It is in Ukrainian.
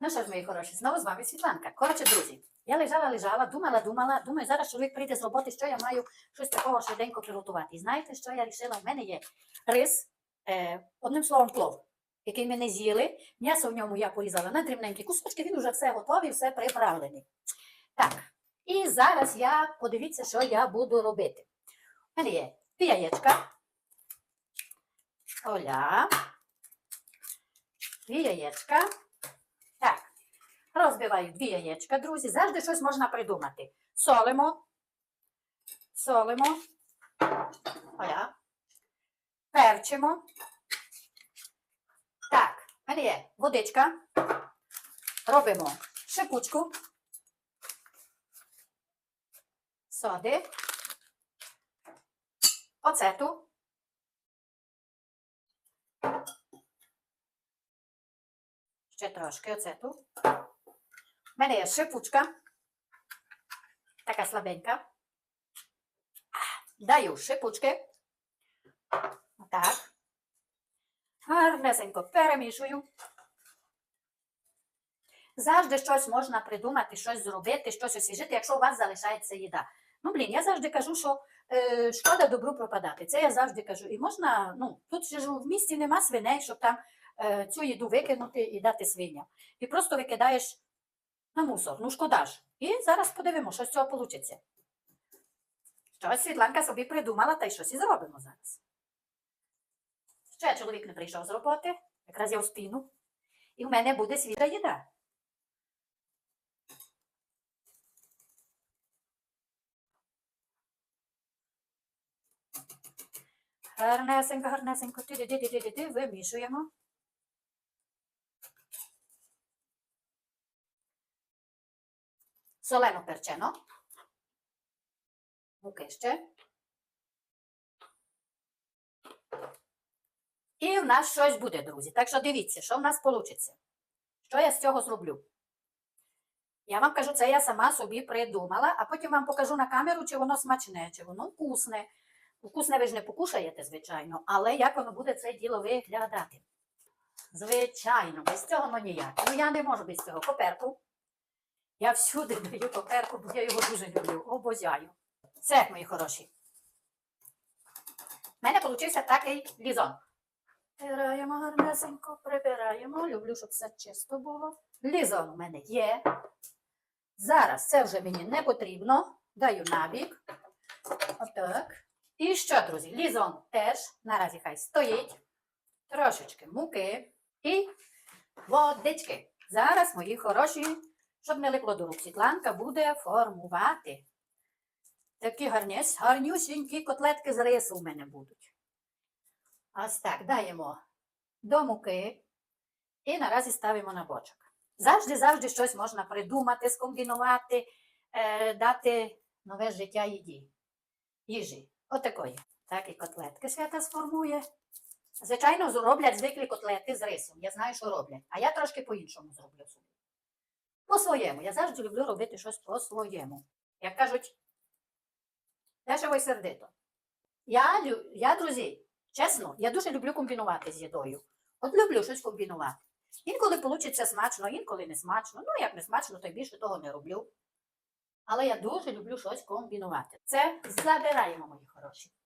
Ну що ж, мої хороші, знову з вами Світланка. Коротше, друзі, я лежала, лежала, думала, думала, думаю, зараз чоловік прийде з роботи, що я маю щось такого швиденько приготувати. І знаєте, що я вирішила? В мене є рис, е, одним словом, плов, який ми не з'їли. М'ясо в ньому я порізала на дрібненькі кусочки, він вже все готовий, все приправлений. Так, і зараз я подивіться, що я буду робити. У мене є дві яєчка. Оля. Дві яєчка. Розбиваю дві яєчка, друзі. Завжди щось можна придумати. Солимо. Солимо. Оля. Перчимо. Так, мене є водичка. Робимо шипучку. Соди. Оцету. Ще трошки оцету. У мене є шипучка. Така слабенька. Даю шипучки. Отак. Гарнесенько перемішую. Завжди щось можна придумати, щось зробити, щось освіжити, якщо у вас залишається їда. Ну, блін, я завжди кажу, що е, шкода добру пропадати. Це я завжди кажу. І можна, ну, тут же в місті нема свиней, щоб там е, цю їду викинути і дати свиням. І просто викидаєш на мусор. Ну, шкода ж. І зараз подивимо, що з цього вийде. Щось Світланка собі придумала, та й щось і зробимо зараз. Ще чоловік не прийшов з роботи, якраз я в спіну. І в мене буде свіжа їда. Гарнесенько, гарнесенько, ти вимішуємо. Солено перчено. Муки ще. І в нас щось буде, друзі. Так що дивіться, що в нас вийде. Що я з цього зроблю? Я вам кажу, це я сама собі придумала, а потім вам покажу на камеру, чи воно смачне, чи воно вкусне. Вкусне ви ж не покушаєте, звичайно, але як воно буде це діло виглядати? Звичайно, без цього ну ніяк. Ну я не можу без цього. Коперку. Я всюди даю коперку, бо я його дуже люблю, обожаю. Все, мої хороші. У мене вийшов такий лізон. Прибираємо гарнесенько, прибираємо. Люблю, щоб все чисто було. Лізон у мене є. Зараз це вже мені не потрібно. Даю набік. Отак. І що, друзі? Лізон теж наразі хай стоїть. Трошечки муки і водички. Зараз, мої хороші, щоб не липло до рук, Світланка буде формувати. Такі гарніс, гарнюсінькі котлетки з рису у мене будуть. Ось так, даємо до муки і наразі ставимо на бочок. Завжди-завжди щось можна придумати, скомбінувати, е, дати нове життя їді. їжі. Отакої. Так і котлетки свята сформує. Звичайно, роблять звиклі котлети з рисом. Я знаю, що роблять. А я трошки по-іншому зроблю собі. По-своєму. Я завжди люблю робити щось по-своєму. Як кажуть, дешево і сердито. Я, я, друзі, чесно, я дуже люблю комбінувати з їдою. От люблю щось комбінувати. Інколи вийде смачно, інколи не смачно. Ну, як не смачно, то й більше того не роблю. Але я дуже люблю щось комбінувати. Це забираємо, мої хороші.